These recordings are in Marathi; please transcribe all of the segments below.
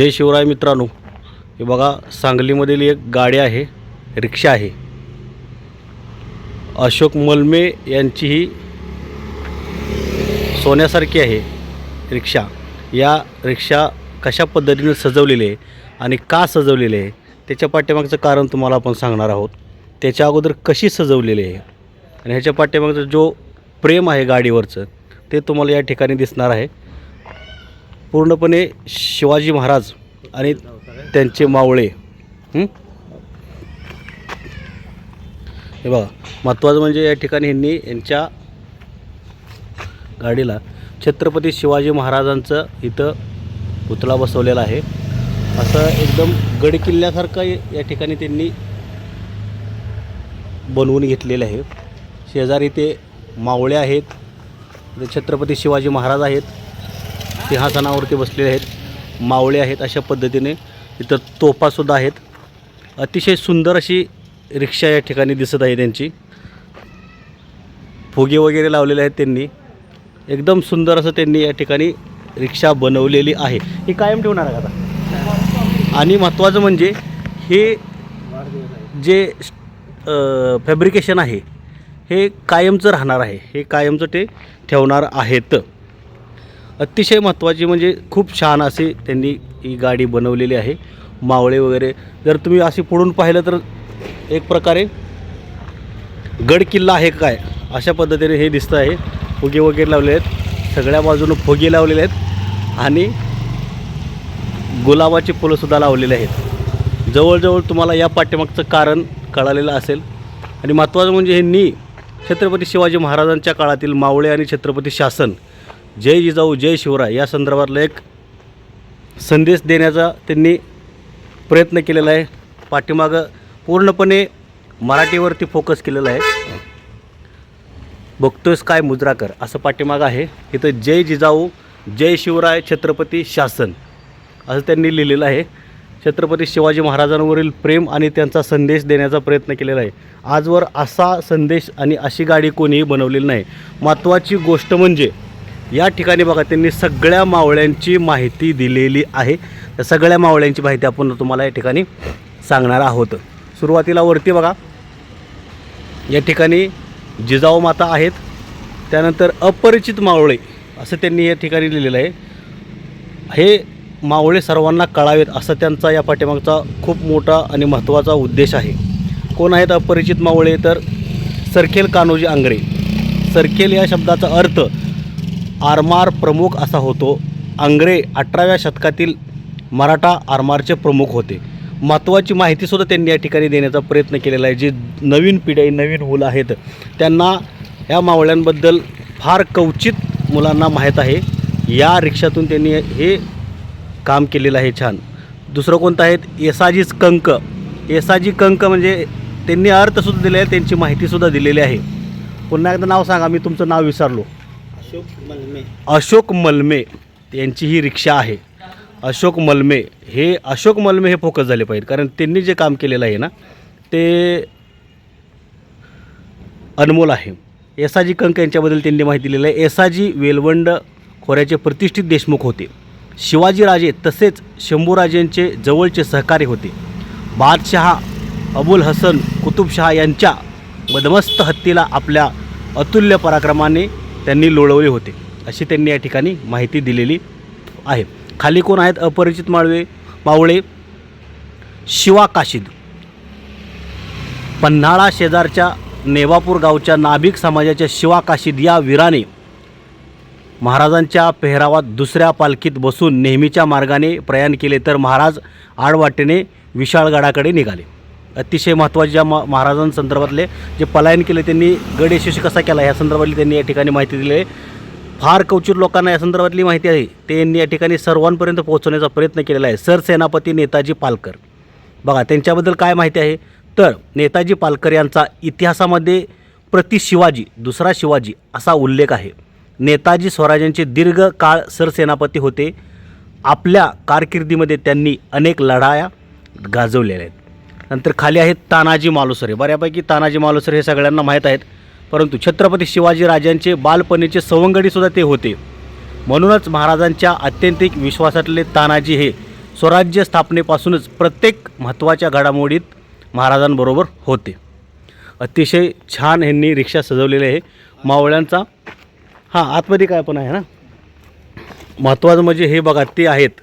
जय शिवराय मित्रांनो. हे बघा सांगलीमधील एक गाडी आहे रिक्षा आहे. अशोक मलमे यांची ही सोन्यासारखी आहे रिक्षा. या रिक्षा कशा पद्धतीने सजवलेली आहे आणि का सजवलेली आहे त्याच्या पाठीमागचं कारण तुम्हाला आपण सांगणार आहोत. त्याच्या अगोदर कशी सजवलेली आहे आणि ह्याच्या पाठीमागचं जो प्रेम आहे गाडीवरचं ते तुम्हाला या ठिकाणी दिसणार आहे. पूर्णपणे शिवाजी महाराज आणि त्यांचे मावळे हे? बघा महत्त्वाचं म्हणजे या ठिकाणी यांनी यांच्या गाडीला छत्रपती शिवाजी महाराजांचं इथं पुतळा बसवलेला आहे. असं एकदम गडकिल्ल्यासारखं या- या ठिकाणी त्यांनी बनवून घेतलेलं आहे. शेजारी ते मावळे आहेत छत्रपती शिवाजी महाराज आहेत. सिंहासनावरती बसलेले आहेत. मावळे आहेत अशा पद्धतीने. इथं तोफासुद्धा आहेत. अतिशय सुंदर अशी रिक्षा या ठिकाणी दिसत आहे त्यांची. फुगे वगैरे लावलेले आहेत त्यांनी. एकदम सुंदर असं त्यांनी या ठिकाणी रिक्षा बनवलेली आहे. ही कायम ठेवणार आहे आता? आणि महत्त्वाचं म्हणजे हे जे फॅब्रिकेशन आहे हे कायमचं राहणार आहे. हे कायमचं ते ठेवणार आहेत. अतिशय महत्त्वाची म्हणजे खूप छान असे त्यांनी ही गाडी बनवलेली आहे. मावळे वगैरे. जर तुम्ही अशी पुढून पाहिलं तर एक प्रकारे गड किल्ला आहे काय अशा पद्धतीने हे दिसतं आहे. फुगे वगैरे लावले आहेत. सगळ्या बाजूनं फुगे लावलेले आहेत. आणि गुलाबाची फुलंसुद्धा लावलेली आहेत. जवळजवळ तुम्हाला या पाठीमागचं कारण कळालेलं असेल. आणि महत्त्वाचं म्हणजे हे नी छत्रपती शिवाजी महाराजांच्या काळातील मावळे आणि छत्रपती शासन जय जिजाऊ जय शिवराय या संदर्भातला एक संदेश देण्याचा त्यांनी प्रयत्न केलेला आहे. पाठीमागं पूर्णपणे मराठीवरती फोकस केलेला आहे. बघतोयस काय मुजराकर असं पाठीमागं आहे. इथं जय जिजाऊ जय शिवराय छत्रपती शासन असं त्यांनी लिहिलेलं आहे. छत्रपती शिवाजी महाराजांवरील प्रेम आणि त्यांचा संदेश देण्याचा प्रयत्न केलेला आहे. आजवर असा संदेश आणि अशी गाडी कोणीही बनवलेली नाही. महत्त्वाची गोष्ट म्हणजे या ठिकाणी बघा त्यांनी सगळ्या मावळ्यांची माहिती दिलेली आहे. त्या सगळ्या मावळ्यांची माहिती आपण तुम्हाला या ठिकाणी सांगणार आहोत. सुरुवातीला वरती बघा या ठिकाणी जिजाऊ माता आहेत. त्यानंतर अपरिचित मावळे असं त्यांनी या ठिकाणी लिहिलेलं आहे. हे मावळे सर्वांना कळावेत असा त्यांचा या पाठीमागचा खूप मोठा आणि महत्त्वाचा उद्देश आहे. कोण आहेत अपरिचित मावळे? तर सरखेल कान्होजी आंग्रे. सरखेल या शब्दाचा अर्थ आरमार प्रमुख असा होतो. आंग्रे अठराव्या शतकातील मराठा आरमारचे प्रमुख होते. महत्त्वाची माहितीसुद्धा त्यांनी या ठिकाणी देण्याचा प्रयत्न केलेला आहे. जी नवीन पिढी नवीन मुलं आहेत त्यांना या मावळ्यांबद्दल फार कवचित मुलांना माहीत आहे. या रिक्षातून त्यांनी हे काम केलेलं आहे छान. दुसरं कोणतं आहेत येसाजीच कंक. एसाजी कंक म्हणजे त्यांनी अर्थसुद्धा दिले आहे त्यांची माहितीसुद्धा दिलेली आहे. पुन्हा एकदा नाव सांगा मी तुमचं नाव विसरलो. अशोक मलमे. अशोक मलमे यांची ही रिक्षा आहे. अशोक मलमे हे अशोक मलमे हे फोकस झाले पाहिजे कारण त्यांनी जे काम केलेलं आहे ना ते अनमोल आहे. येसाजी कंक यांच्याबद्दल त्यांनी माहिती दिलेलं आहे. येसाजी वेलवंड खोऱ्याचे प्रतिष्ठित देशमुख होते. शिवाजीराजे तसेच शंभूराजेंचे जवळचे सहकारी होते. बादशहा अबुल हसन कुतुबशहा यांच्या बदमस्त हत्तीला आपल्या अतुल्य पराक्रमाने त्यांनी लोळवले होते अशी त्यांनी या ठिकाणी माहिती दिलेली आहे. खाली कोण आहेत? अपरिचित माळवे मावळे शिवा काशीद. पन्हाळा शेजारच्या नेवापूर गावच्या नाभिक समाजाच्या शिवा काशीद या वीराने महाराजांच्या पेहरावात दुसऱ्या पालखीत बसून नेहमीच्या मार्गाने प्रयाण केले तर महाराज आडवाटेने विशाळगडाकडे निघाले. अतिशय महत्त्वाच्या म महाराजांसंदर्भातले जे पलायन केले त्यांनी गड यशस्वी कसा केला या संदर्भातली त्यांनी या ठिकाणी माहिती दिली आहे. फार कवचित लोकांना या संदर्भातली माहिती आहे. ते यांनी या ठिकाणी सर्वांपर्यंत पोहोचवण्याचा प्रयत्न केलेला आहे. सरसेनापती नेताजी पालकर. बघा त्यांच्याबद्दल काय माहिती आहे? तर नेताजी पालकर यांचा इतिहासामध्ये प्रति शिवाजी दुसरा शिवाजी असा उल्लेख आहे. नेताजी स्वराजांचे दीर्घ काळ सरसेनापती होते. आपल्या कारकिर्दीमध्ये त्यांनी अनेक लढाया गाजवलेल्या आहेत. नंतर खाली आहेत तानाजी मालुसरे बऱ्यापैकी तानाजी मालुसरे हे सगळ्यांना माहीत आहेत. परंतु छत्रपती शिवाजी राजांचे बालपणीचे सवंगडीसुद्धा ते होते. म्हणूनच महाराजांच्या अत्यंतिक विश्वासातले तानाजी हे स्वराज्य स्थापनेपासूनच प्रत्येक महत्त्वाच्या घडामोडीत महाराजांबरोबर होते. अतिशय छान ह्यांनी रिक्षा सजवलेली आहे. मावळ्यांचा हां आतमध्ये काय पण आहे ना? महत्त्वाचं म्हणजे हे बघा ते आहेत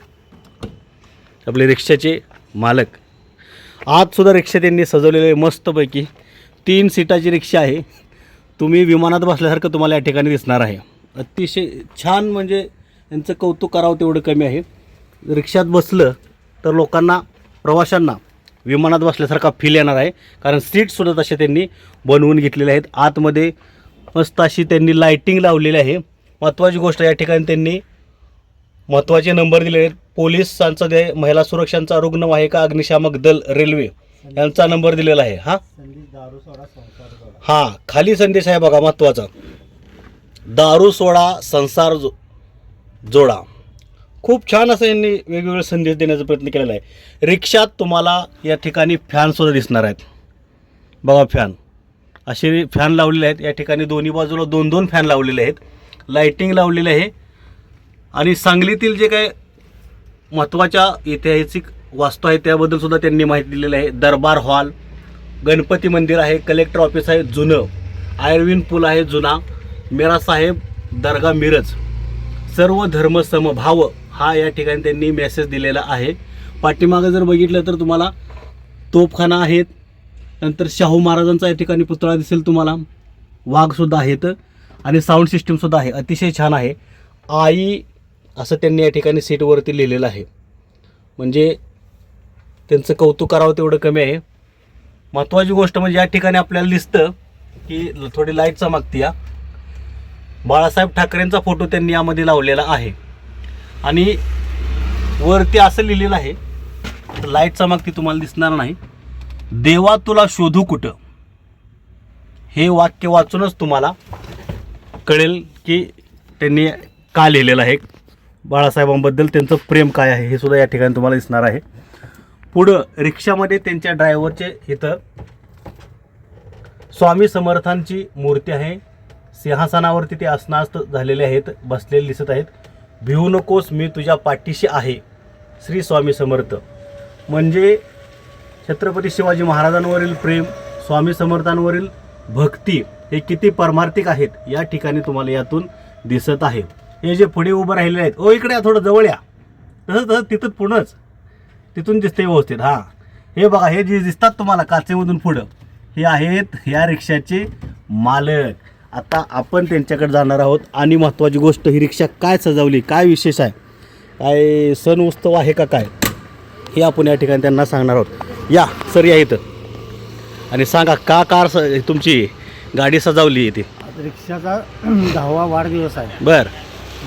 आपले रिक्षाचे मालक. आतसुद्धा रिक्षा त्यांनी सजवलेले आहे मस्तपैकी. तीन सीटाची रिक्षा आहे. तुम्ही विमानात बसल्यासारखं तुम्हाला या ठिकाणी दिसणार आहे. अतिशय छान म्हणजे यांचं कौतुक करावं तेवढं कमी आहे. रिक्षात बसलं तर लोकांना प्रवाशांना विमानात बसल्यासारखा फील येणार आहे. कारण सीटसुद्धा तसे त्यांनी बनवून घेतलेले आहेत. आतमध्ये मस्त अशी त्यांनी लाईटिंग लावलेली आहे. महत्त्वाची गोष्ट या ठिकाणी त्यांनी महत्त्वाचे नंबर दिले. आहेत पोलिसांचा ते महिला सुरक्षांचा रुग्णवाहिका अग्निशामक दल रेल्वे यांचा नंबर दिलेला आहे. हा? हा खाली संदेश आहे बघा महत्त्वाचा दारू सोडा संसार जो जोडा. खूप छान असं यांनी वेगवेगळे संदेश देण्याचा प्रयत्न केलेला आहे. रिक्षात तुम्हाला या ठिकाणी फॅनसुद्धा दिसणार आहेत. बघा फॅन. असे फॅन लावलेले आहेत. या ठिकाणी दोन्ही बाजूला दोन दोन फॅन लावलेले आहेत. लाईटिंग लावलेली आहे. आणि सांगलीतील जे काय महत्त्वाच्या ऐतिहासिक वास्तू आहे त्याबद्दल सुद्धा त्यांनी माहिती दिलेली आहे. दरबार हॉल गणपती मंदिर आहे कलेक्टर ऑफिस आहे जुनं. आयर्विन पूल आहे जुना. मेरा साहेब दर्गा मिरज. सर्व धर्म समभाव हा या ठिकाणी त्यांनी मेसेज दिलेला आहे. पाठीमागं जर बघितलं तर तुम्हाला तोफखाना आहेत. नंतर शाहू महाराजांचा या ठिकाणी पुतळा दिसेल तुम्हाला. वाघसुद्धा आहेत. आणि साऊंड सिस्टीमसुद्धा आहे. अतिशय छान आहे. आई असं त्यांनी या ठिकाणी सीटवरती लिहिलेलं आहे. म्हणजे त्यांचं कौतुक करावं तेवढं कमी आहे. महत्त्वाची गोष्ट म्हणजे या ठिकाणी आपल्याला दिसतं की थोडी लाइट चमकती या बाळासाहेब ठाकरेंचा फोटो त्यांनी यामध्ये लावलेला आहे. आणि वरती असं लिहिलेलं आहे लाइट चमकती तुम्हाला दिसणार नाही. देवा तुला शोधू कुठं? हे वाक्य वाचूनच तुम्हाला कळेल की त्यांनी का लिहिलेलं आहे. बाळासाहेबांबद्दल त्यांचं प्रेम काय आहे हे सुद्धा या ठिकाणी तुम्हाला दिसणार आहे. पुढं रिक्षामध्ये त्यांच्या ड्रायव्हरचे इथं स्वामी समर्थांची मूर्ती आहे. सिंहासनावरती ते असनास्त झालेले आहेत बसलेले दिसत आहेत. भिवू नकोस मी तुझ्या पाठीशी आहे. श्री स्वामी समर्थ. म्हणजे छत्रपती शिवाजी महाराजांवरील प्रेम स्वामी समर्थांवरील भक्ती हे किती परमार्थिक आहेत या ठिकाणी तुम्हाला यातून दिसत आहे. हे जे पुढे उभं राहिले आहेत ओ इकडे या थोडं जवळ या. तसं तसं तिथं पुढंच. तिथून दिसते व्यवस्थित हां. हे बघा हे जे दिसतात तुम्हाला काचेमधून पुढं हे आहेत या रिक्षाचे मालक. आता आपण त्यांच्याकडे जाणार आहोत आणि महत्त्वाची गोष्ट ही रिक्षा काय सजवली काय विशेष आहे? काय सण उत्सव आहे का काय? हे आपण या ठिकाणी त्यांना सांगणार आहोत. या सर या इथं. आणि सांगा का कार स तुमची गाडी सजावली आहे ती आता रिक्षाचा दहावा वाढदिवस आहे. बर.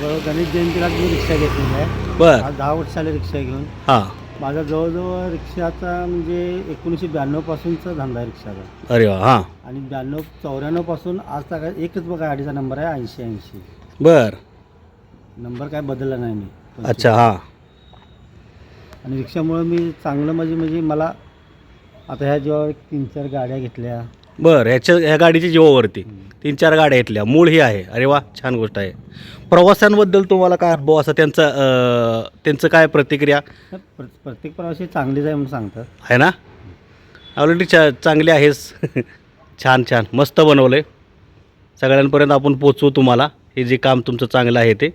बरोबर गणेश जयंतीला मी रिक्षा घेतलेली आहे. बर. आज दहा वर्षाला रिक्षा घेऊन. हां. माझा जवळजवळ रिक्षाचा म्हणजे एकोणीसशे ब्याण्णवपासूनचा धंदा आहे रिक्षाचा. अरे वा हां. आणि ब्याण्णव चौऱ्याण्णवपासून आज तक एकच बघा गाडीचा नंबर आहे ऐंशी ऐंशी. बर. नंबर काय बदलला नाही मी. अच्छा हां. आणि रिक्षामुळं मी चांगलं म्हणजे म्हणजे मला आता ह्या जेव्हा एक तीन चार गाड्या घेतल्या बर ह्याच्या ह्या गाडीच्या जीवावरती. तीन चार गाड्या घेतल्या मूळ ही आहे. अरे वा छान गोष्ट आहे. प्रवाशांबद्दल तुम्हाला काय अनुभव असा? त्यांचा अं, त्यांचं काय प्रतिक्रिया? प्र- प्रत्येक प्रवासी चांगलीच आहे म्हणून सांगतात. आहे ना? ऑलरेडी चा चांगली आहेस. छान छान. मस्त बनवलं आहे सगळ्यांपर्यंत आपण पोचवू तुम्हाला. हे जे काम तुमचं चांगलं आहे ते.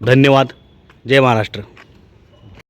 धन्यवाद. जय महाराष्ट्र.